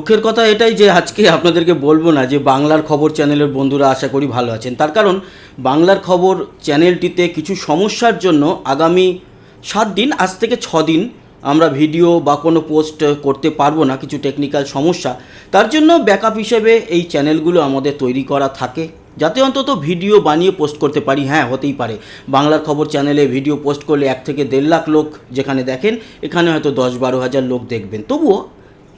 দুঃখের কথা এটাই যে আজকে আপনাদেরকে বলব না যে বাংলার খবর চ্যানেলের বন্ধুরা আশা করি ভালো আছেন। তার কারণ বাংলার খবর চ্যানেলটিতে কিছু সমস্যার জন্য আগামী সাত দিন, আজ থেকে ছ দিন আমরা ভিডিও বা কোনো পোস্ট করতে পারব না, কিছু টেকনিক্যাল সমস্যা। তার জন্য ব্যাকআপ হিসেবে এই চ্যানেলগুলো আমাদের তৈরি করা থাকে। যাতে অন্তত ভিডিও বানিয়ে পোস্ট করতে পারি। হ্যাঁ হতেই পারে। বাংলার খবর চ্যানেলে ভিডিও পোস্ট করলে এক থেকে দেড় লাখ লোক যেখানে দেখেন, এখানে হয়তো দশ বারো হাজার লোক দেখবেন। তবুও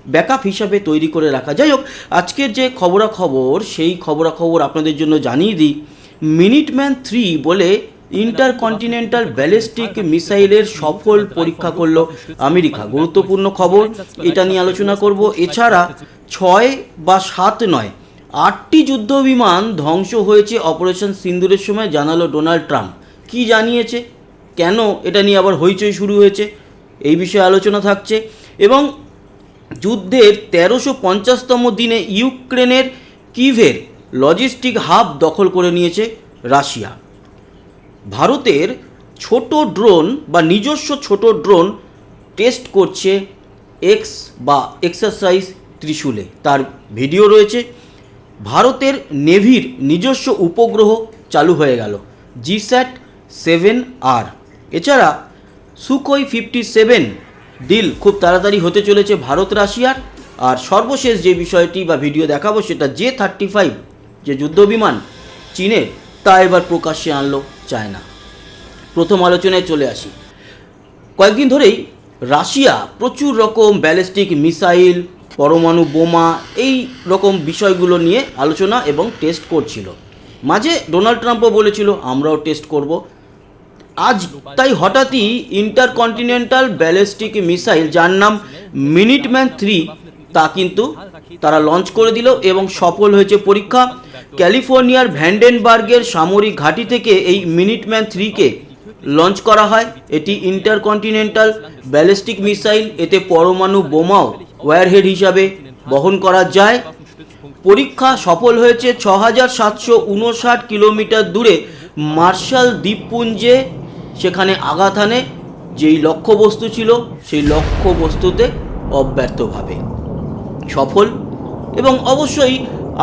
ব্যাকআপ হিসাবে তৈরি করে রাখা। যাই হোক, আজকের যে খবরাখবর, সেই খবরাখবর আপনাদের জন্য জানিয়ে দিই। মিনিটম্যান থ্রি বলে ইন্টারকন্টিনেন্টাল ব্যালিস্টিক মিসাইলের সফল পরীক্ষা করল আমেরিকা। গুরুত্বপূর্ণ খবর, এটা নিয়ে আলোচনা করব। এছাড়া ছয় বা সাত নয়, আটটি যুদ্ধ বিমান ধ্বংস হয়েছে অপারেশন সিন্দুরের সময়, জানালো ডোনাল্ড ট্রাম্প। কি জানিয়েছে? কেন? এটা নিয়ে আবার হইচই শুরু হয়েছে। এই বিষয়ে আলোচনা থাকছে। এবং যুদ্ধের তেরোশো পঞ্চাশতম দিনে ইউক্রেনের কিভের লজিস্টিক হাব দখল করে নিয়েছে রাশিয়া। ভারতের ছোট ড্রোন বা নিজস্ব ছোট ড্রোন টেস্ট করছে এক্স বা এক্সারসাইজ ত্রিশূলে। তার ভিডিও রয়েছে। ভারতের নেভির নিজস্ব উপগ্রহ চালু হয়ে গেল জিস্যাট সেভেন আর। এছাড়া সুকোই ফিফটি সেভেন ডিল খুব তাড়াতাড়ি হতে চলেছে ভারত রাশিয়ার। আর সর্বশেষ যে বিষয়টি বা ভিডিও দেখাবো সেটা জে থার্টি ফাইভ যে যুদ্ধবিমান চীনের তা এবার প্রকাশ্যে আনলো চায়না। প্রথম আলোচনায় চলে আসি। কয়েকদিন ধরেই রাশিয়া প্রচুর রকম ব্যালিস্টিক মিসাইল, পরমাণু বোমা, এই রকম বিষয়গুলো নিয়ে আলোচনা এবং টেস্ট করছিল। মাঝে ডোনাল্ড ট্রাম্পও বলেছিল, আমরাও টেস্ট করব। আজ তাই হঠাৎই ইন্টারকন্টিনেন্টাল ব্যালিস্টিক মিসাইল যার নাম মিনিটম্যান থ্রি তা কিন্তু তারা লঞ্চ করে দিল এবং সফল হয়েছে পরীক্ষা। ক্যালিফোর্নিয়ার ভ্যান্ডেনবার্গের সামরিক ঘাঁটি থেকে এই মিনিটম্যান থ্রিকে লঞ্চ করা হয়। এটি ইন্টারকন্টিনেন্টাল ব্যালিস্টিক মিসাইল, এতে পরমাণু বোমাও ওয়ারহেড হিসাবে বহন করা যায়। পরীক্ষা সফল হয়েছে ছ হাজার সাতশো উনষাট কিলোমিটার দূরে মার্শাল দ্বীপপুঞ্জে। সেখানে আঘাত হানে যেই লক্ষ্যবস্তু ছিল সেই লক্ষ্যবস্তুতে অব্যর্থভাবে সফল। এবং অবশ্যই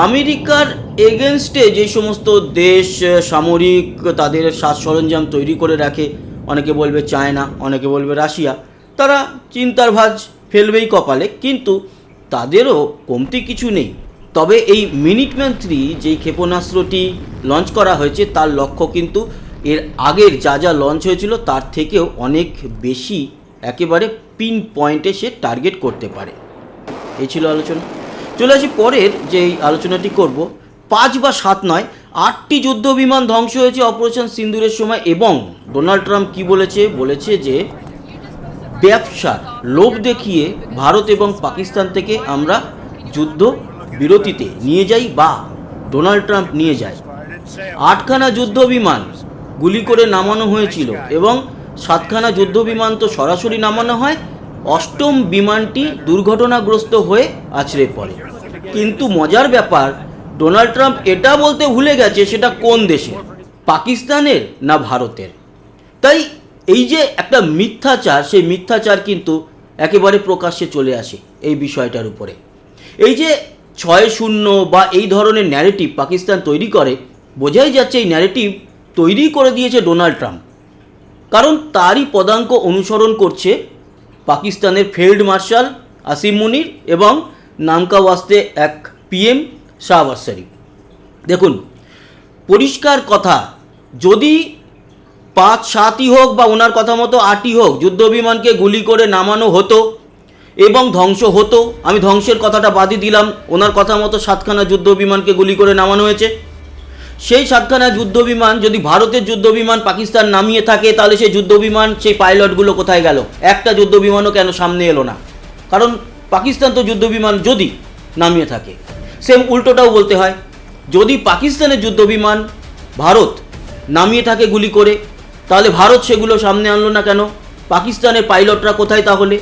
আমেরিকার এগেনস্টে যে সমস্ত দেশ সামরিক তাদের সাজ সরঞ্জাম তৈরি করে রাখে, অনেকে বলবে চায়না, অনেকে বলবে রাশিয়া, তারা চিন্তার ভাজ ফেলবেই কপালে। কিন্তু তাদেরও কমতি কিছু নেই। তবে এই মিনিটম্যান থ্রি যেই ক্ষেপণাস্ত্রটি লঞ্চ করা হয়েছে, তার লক্ষ্য কিন্তু এর আগের যা যা লঞ্চ হয়েছিল, তার থেকেও অনেক বেশি একেবারে পিন পয়েন্টে সে টার্গেট করতে পারে। এই ছিল আলোচনা। চলে আসি পরের যে আলোচনাটি করব। পাঁচ বা সাত নয়, আটটি যুদ্ধ বিমান ধ্বংস হয়েছে অপারেশন সিন্দুরের সময় এবং ডোনাল্ড ট্রাম্প কি বলেছে? বলেছে যে, ব্যবসার লোভ দেখিয়ে ভারত এবং পাকিস্তান থেকে আমরা যুদ্ধ বিরতিতে নিয়ে যাই বা ডোনাল্ড ট্রাম্প নিয়ে যায়। আটখানা যুদ্ধ বিমান গুলি করে নামানো হয়েছিল এবং সাতখানা যুদ্ধ বিমান তো সরাসরি নামানো হয়, অষ্টম বিমানটি দুর্ঘটনাগ্রস্ত হয়ে আছড়ে পড়ে। কিন্তু মজার ব্যাপার, ডোনাল্ড ট্রাম্প এটা বলতে ভুলে গেছে সেটা কোন দেশে, পাকিস্তানের না ভারতের? তাই এই যে একটা মিথ্যাচার, সেই মিথ্যাচার কিন্তু একেবারে প্রকাশ্যে চলে আসে এই বিষয়টার উপরে। এই যে ছয় শূন্য বা এই ধরনের ন্যারেটিভ পাকিস্তান তৈরি করে, বোঝাই যাচ্ছে এই ন্যারেটিভ তৈরি করে দিয়েছে ডোনাল্ড ট্রাম্প। কারণ তারই পদাঙ্ক অনুসরণ করছে পাকিস্তানের ফিল্ড মার্শাল আসিম মুনির এবং নামকা ওয়াস্তে এক পিএম শাহবাজ শরীফ দেখুন, পরিষ্কার কথা, যদি পাঁচ সাতই হোক বা ওনার কথা মতো আটই হোক, যুদ্ধ বিমানকে গুলি করে নামানো হতো এবং ধ্বংস হতো, আমি ধ্বংসের কথাটা বাদই দিলাম ওনার কথা মতো সাতখানা যুদ্ধ বিমানকে গুলি করে নামানো হয়েছে। সেই সাতখানা যুদ্ধ বিমান যদি ভারতের যুদ্ধ বিমান পাকিস্তান নামিয়ে থাকে, তাহলে সেই যুদ্ধ বিমান সেই পাইলটগুলো কোথায় গেল? একটা যুদ্ধ বিমানও কেন সামনে এলো না? কারণ পাকিস্তান তো যুদ্ধ বিমান যদি নামিয়ে থাকে। সেম উল্টোটাও বলতে হয়, যদি পাকিস্তানের যুদ্ধ বিমান ভারত নামিয়ে থাকে গুলি করে, তাহলে ভারত সেগুলো সামনে আনলো না কেন? পাকিস্তানের পাইলটরা কোথায় তাহলে?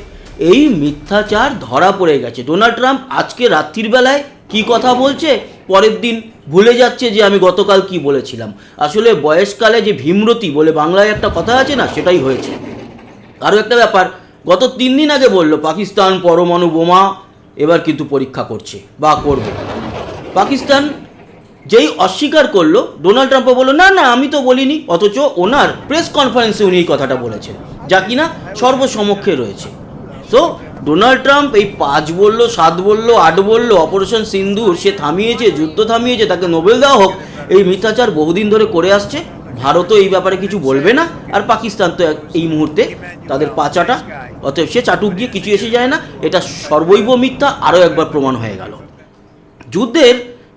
এই মিথ্যাচার ধরা পড়ে গেছে। ডোনাল্ড ট্রাম্প আজকে রাত্রির বেলায় কি কথা বলছে? পরের দিন ভুলে যাচ্ছে যে আমি গতকাল কি বলেছিলাম। আসলে বয়সকালে যে ভীমরতি বলে বাংলায় একটা কথা আছে না, সেটাই হয়েছে। আরও একটা ব্যাপার, গত তিন দিন আগে বলল, পাকিস্তান পরমাণু বোমা এবার কিন্তু পরীক্ষা করছে বা করবে। পাকিস্তান যেই অস্বীকার করল, ডোনাল্ড ট্রাম্পও বলল, না না, আমি তো বলিনি। অথচ ওনার প্রেস কনফারেন্সে উনি এই কথাটা বলেছেন, যা কিনা সর্বসমক্ষে রয়েছে। সো ডোনাল্ড ট্রাম্প এই পাঁচ বলল, সাত বলল, আট বলল অপারেশন সিন্দুর সে থামিয়েছে, যুদ্ধ থামিয়েছে, তাকে নোবেল দেওয়া হোক, এই মিথ্যাচার বহুদিন ধরে করে আসছে। ভারতও এই ব্যাপারে কিছু বলবে না, আর পাকিস্তান তো এই মুহূর্তে তাদের পাচাটা অতএব সে চাটুক গিয়ে কিছু এসে যায় না, এটা সর্বৈব মিথ্যা, আরও একবার প্রমাণ হয়ে গেল। যুদ্ধের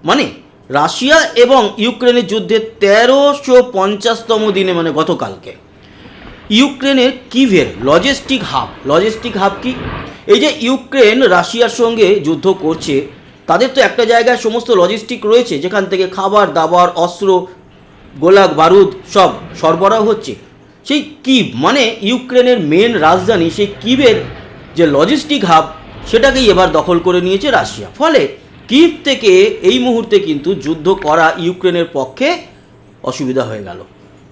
মানে রাশিয়া এবং ইউক্রেনের যুদ্ধের তেরোশো পঞ্চাশতম দিনে মানে গতকালকে ইউক্রেনের কিভের লজিস্টিক হাব। লজিস্টিক হাব কি? এই যে ইউক্রেন রাশিয়ার সঙ্গে যুদ্ধ করছে, তাদের তো একটা জায়গায় সমস্ত লজিস্টিক রয়েছে, যেখান থেকে খাবার, দাবার, অস্ত্র, গোলাক, বারুদ সব সরবরাহ হচ্ছে। সেই কিভ মানে ইউক্রেনের মেন রাজধানী, সেই কিভের যে লজিস্টিক হাব, সেটাকেই এবার দখল করে নিয়েছে রাশিয়া। ফলে কিভ থেকে এই মুহূর্তে কিন্তু যুদ্ধ করা ইউক্রেনের পক্ষে অসুবিধা হয়ে গেল।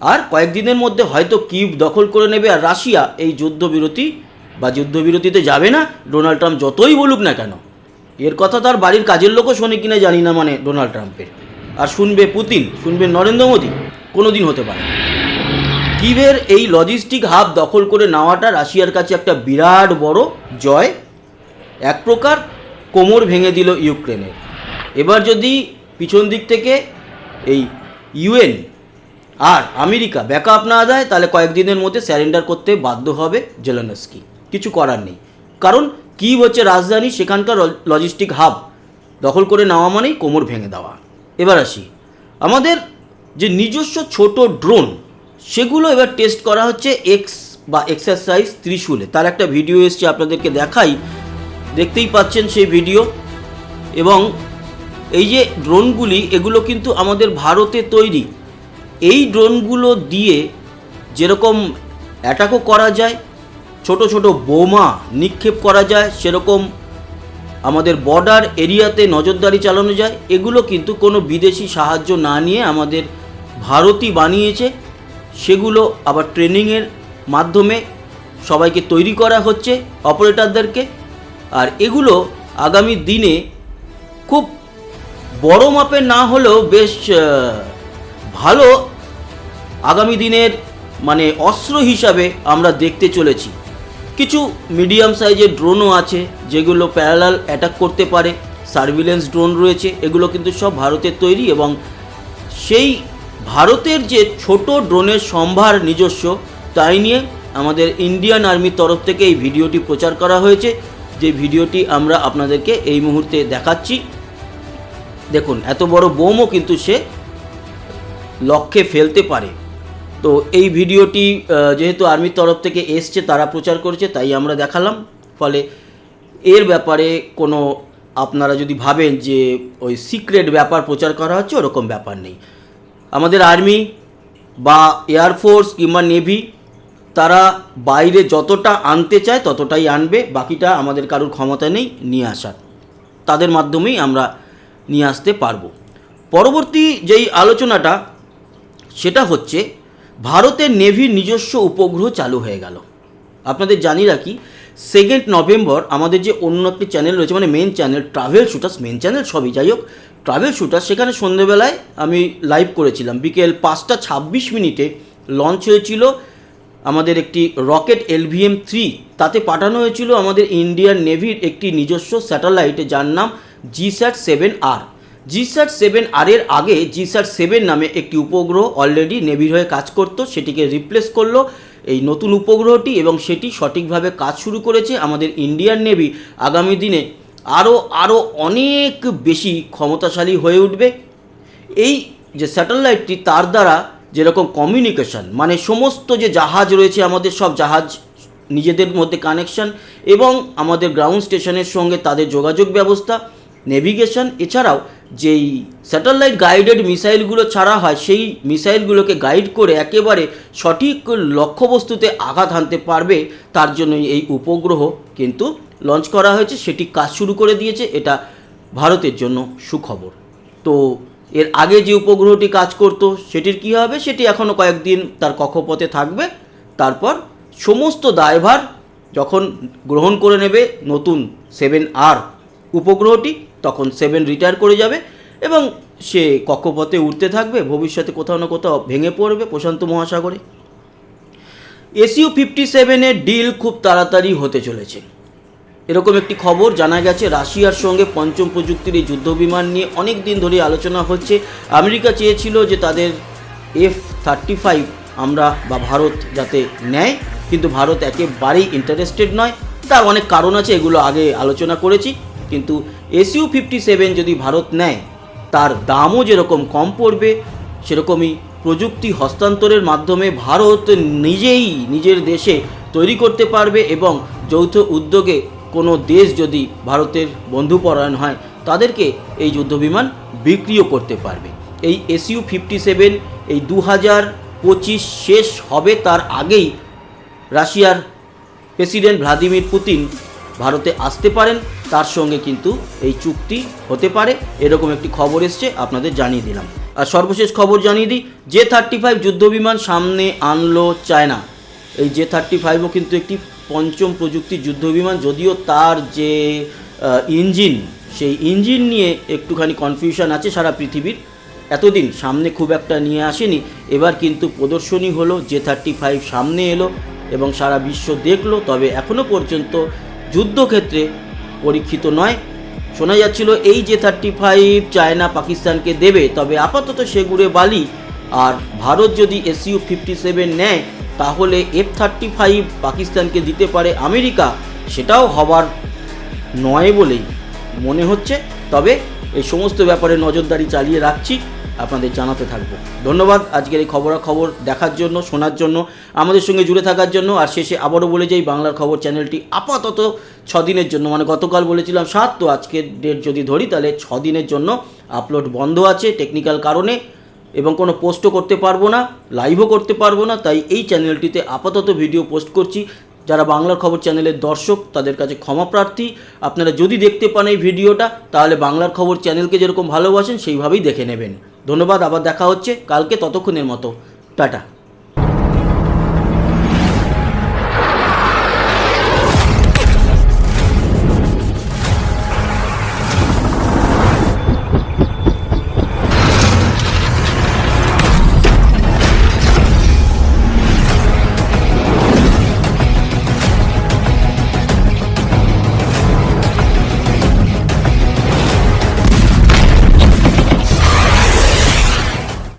আর কয়েকদিনের মধ্যে হয়তো কিভ দখল করে নেবে আর রাশিয়া এই যুদ্ধবিরতি বা যুদ্ধবিরতিতে যাবে না, ডোনাল্ড ট্রাম্প যতই বলুক না কেন। এর কথা তার বাড়ির কাজের লোকও শোনে কিনা জানি না মানে ডোনাল্ড ট্রাম্পের। আর শুনবে পুতিন, শুনবে নরেন্দ্র মোদী কোনো দিন হতে পারে। কিভের এই লজিস্টিক হাব দখল করে নেওয়াটা রাশিয়ার কাছে একটা বিরাট বড় জয়। এক প্রকার কোমর ভেঙে দিল ইউক্রেনের। এবার যদি পিছন দিক থেকে এই ইউএন আর আমেরিকা, ব্যাকআপ না দেয় তাহলে কয়েকদিনের মধ্যে স্যারেন্ডার করতে বাধ্য হবে জেলানস্কি। কিছু করার নেই। কারণ কি হচ্ছে রাজধানী, সেখানকার লজিস্টিক হাব দখল করে নেওয়া মানেই কোমর ভেঙে দেওয়া। এবার আসি। আমাদের যে নিজস্ব ছোট ড্রোন সেগুলো এবার টেস্ট করা হচ্ছে এক্স বা এক্সারসাইজ ত্রিশূলে। তার একটা ভিডিও এসছে, আপনাদেরকে দেখাই। দেখতেই পাচ্ছেন সেই ভিডিও এবং এই যে ড্রোনগুলি এগুলো কিন্তু আমাদের ভারতে তৈরি। এই ড্রোনগুলো দিয়ে যেরকম অ্যাটাকও করা যায়, ছোট ছোট বোমা নিক্ষেপ করা যায়, সেরকম আমাদের বর্ডার এরিয়াতে নজরদারি চালানো যায়, এগুলো কিন্তু কোনো বিদেশি সাহায্য না নিয়ে আমাদের ভারতই বানিয়েছে। সেগুলো আবার ট্রেনিংয়ের মাধ্যমে সবাইকে তৈরি করা হচ্ছে অপারেটরদেরকে আর এগুলো আগামী দিনে খুব বড় মাপে না হলেও বেশ ভালো আগামী দিনের মানে অস্ত্র হিসাবে আমরা দেখতে চলেছি। কিছু মিডিয়াম সাইজের ড্রোনও আছে, যেগুলো প্যারালাল অ্যাটাক করতে পারে। সার্ভিলেন্স ড্রোন রয়েছে, এগুলো কিন্তু সব ভারতের তৈরি এবং সেই ভারতের যে ছোট ড্রোনের সম্ভার নিজস্ব, তাই নিয়ে আমাদের ইন্ডিয়ান আর্মির তরফ থেকে এই ভিডিওটি প্রচার করা হয়েছে। যে ভিডিওটি আমরা আপনাদেরকে এই মুহূর্তে দেখাচ্ছি। দেখুন, এত বড় বোমও কিন্তু সে লক্ষ্যে ফেলতে পারে। তো এই ভিডিওটি যেহেতু আর্মির তরফ থেকে এসছে, তারা প্রচার করেছে, তাই আমরা দেখালাম। ফলে এর ব্যাপারে কোনো আপনারা যদি ভাবেন যে ওই সিক্রেট ব্যাপার প্রচার করা হচ্ছে, ওরকম ব্যাপার নেই। আমাদের আর্মি বা এয়ারফোর্স কিংবা নেভি, তারা বাইরে যতটা আনতে চায়, ততটাই আনবে। বাকিটা আমাদের কারোর ক্ষমতা নেই, নিয়ে আসার। তাদের মাধ্যমেই আমরা নিয়ে আসতে পারব। পরবর্তী যেই আলোচনাটা, সেটা হচ্ছে ভারতের নেভির নিজস্ব উপগ্রহ চালু হয়ে গেল। আপনাদের জানি রাখি সেকেন্ড নভেম্বর আমাদের যে অন্য একটি চ্যানেল রয়েছে মানে main channel travel shooters main channel সবই। যাই হোক ট্রাভেল শুটার্স সেখানে সন্ধেবেলায় আমি লাইভ করেছিলাম। বিকেল পাঁচটা ছাব্বিশ মিনিটে লঞ্চ হয়েছিল আমাদের একটি রকেট এলভিএম থ্রি তাতে পাঠানো হয়েছিল আমাদের ইন্ডিয়ান নেভির একটি নিজস্ব স্যাটেলাইট যার নাম জিস্যাট সেভেন আর জিস্যাট সেভেন আর এর আগে জিস্যাট সেভেন নামে একটি উপগ্রহ অলরেডি নেভির হয়ে কাজ করতো, সেটিকে রিপ্লেস করল। এই নতুন উপগ্রহটি এবং সেটি সঠিকভাবে কাজ শুরু করেছে আমাদের ইন্ডিয়ান নেভি আগামী দিনে আরও আরও অনেক বেশি ক্ষমতাশালী হয়ে উঠবে। এই যে স্যাটেলাইটটি তার দ্বারা যেরকম কমিউনিকেশন মানে সমস্ত যে জাহাজ রয়েছে, আমাদের সব জাহাজ, নিজেদের মধ্যে কানেকশন এবং আমাদের গ্রাউন্ড স্টেশনের সঙ্গে তাদের যোগাযোগ ব্যবস্থা নেভিগেশন এছাড়াও যেই স্যাটেলাইট গাইডেড মিসাইলগুলো ছাড়া হয়, সেই মিসাইলগুলোকে গাইড করে একেবারে সঠিক লক্ষ্যবস্তুতে আঘাত হানতে পারবে, তার জন্যই এই উপগ্রহ কিন্তু লঞ্চ করা হয়েছে। সেটি কাজ শুরু করে দিয়েছে। এটা ভারতের জন্য সুখবর। তো এর আগে যে উপগ্রহটি কাজ করত, সেটির কী হবে? সেটি এখনও কয়েকদিন তার কক্ষপথে থাকবে। তারপর সমস্ত দায়ভার যখন গ্রহণ করে নেবে নতুন সেভেন আর উপগ্রহটি তখন সেভেন রিটায়ার করে যাবে এবং সে কক্ষপথে উঠতে থাকবে, ভবিষ্যতে কোথাও না কোথাও ভেঙে পড়বে প্রশান্ত মহাসাগরে। এসইউ ফিফটি সেভেনের ডিল খুব তাড়াতাড়ি হতে চলেছে। এরকম একটি খবর জানা গেছে, রাশিয়ার সঙ্গে পঞ্চম প্রযুক্তির এই যুদ্ধবিমান নিয়ে অনেক দিন ধরে আলোচনা হচ্ছে। আমেরিকা চেয়েছিল যে তাদের এফ থার্টি ফাইভ আমরা বা ভারত যাতে নেয়, কিন্তু ভারত একেবারেই ইন্টারেস্টেড নয়। তার অনেক কারণ আছে, এগুলো আগে আলোচনা করেছি। কিন্তু এসইউ ফিফটি সেভেন যদি ভারত নেয়, তার দামও যেরকম কম পড়বে, সেরকমই প্রযুক্তি হস্তান্তরের মাধ্যমে ভারত নিজেই নিজের দেশে তৈরি করতে পারবে এবং যৌথ উদ্যোগে কোনো দেশ যদি ভারতের বন্ধুপরায়ণ হয়, তাদেরকে এই যুদ্ধবিমান বিক্রিও করতে পারবে। এই এসইউ ফিফটি সেভেন এই দু হাজার পঁচিশ শেষ হবে তার আগেই রাশিয়ার প্রেসিডেন্ট ভ্লাদিমির পুতিন ভারতে আসতে পারেন, তার সঙ্গে কিন্তু এই চুক্তি হতে পারে, এরকম একটি খবর এসছে, আপনাদের জানিয়ে দিলাম। আর সর্বশেষ খবর জানিয়ে দিই, জে থার্টি ফাইভ যুদ্ধবিমান সামনে আনলো চায়না। এই জে থার্টি ফাইভও কিন্তু একটি পঞ্চম প্রযুক্তি যুদ্ধবিমান যদিও তার যে ইঞ্জিন, সেই ইঞ্জিন নিয়ে একটুখানি কনফিউশন আছে সারা পৃথিবীর। এতদিন সামনে খুব একটা নিয়ে আসেনি, এবার কিন্তু প্রদর্শনী হলো, জে থার্টি ফাইভ সামনে এলো এবং সারা বিশ্ব দেখল, তবে এখনও পর্যন্ত যুদ্ধক্ষেত্রে পরীক্ষিত নয়। শোনা যাচ্ছিল এই যে থার্টি ফাইভ চায়না পাকিস্তানকে দেবে, তবে আপাতত সেগুড়ে বালি। আর ভারত যদি এসইউ ফিফটি সেভেন নেয়, তাহলে এফ থার্টি ফাইভ পাকিস্তানকে দিতে পারে আমেরিকা। সেটাও হবার নয় বলেই মনে হচ্ছে। তবে এই সমস্ত ব্যাপারে নজরদারি চালিয়ে রাখছি। আপনাদের জানাতে থাকব। ধন্যবাদ আজকের এই খবরাখবর দেখার জন্য, শোনার জন্য, আমাদের সঙ্গে জুড়ে থাকার জন্য, আর শেষে আবারও বলে যাই, বাংলার খবর চ্যানেলটি আপাতত ছ দিনের জন্য মানে গতকাল বলেছিলাম সাত, তো আজকের ডেট যদি ধরি, তাহলে ছ দিনের জন্য আপলোড বন্ধ আছে টেকনিক্যাল কারণে, এবং কোনো পোস্টও করতে পারব না লাইভও করতে পারব না, তাই এই চ্যানেলটিতে আপাতত ভিডিও পোস্ট করছি। যারা বাংলার খবর চ্যানেলের দর্শক, তাদের কাছে ক্ষমা প্রার্থী। আপনারা যদি দেখতে পান এই ভিডিওটা তাহলে বাংলার খবর চ্যানেলকে যেরকম ভালোবাসেন, সেইভাবেই দেখে নেবেন। ধন্যবাদ আবার দেখা হচ্ছে কালকে ততক্ষণের মতো। টাটা।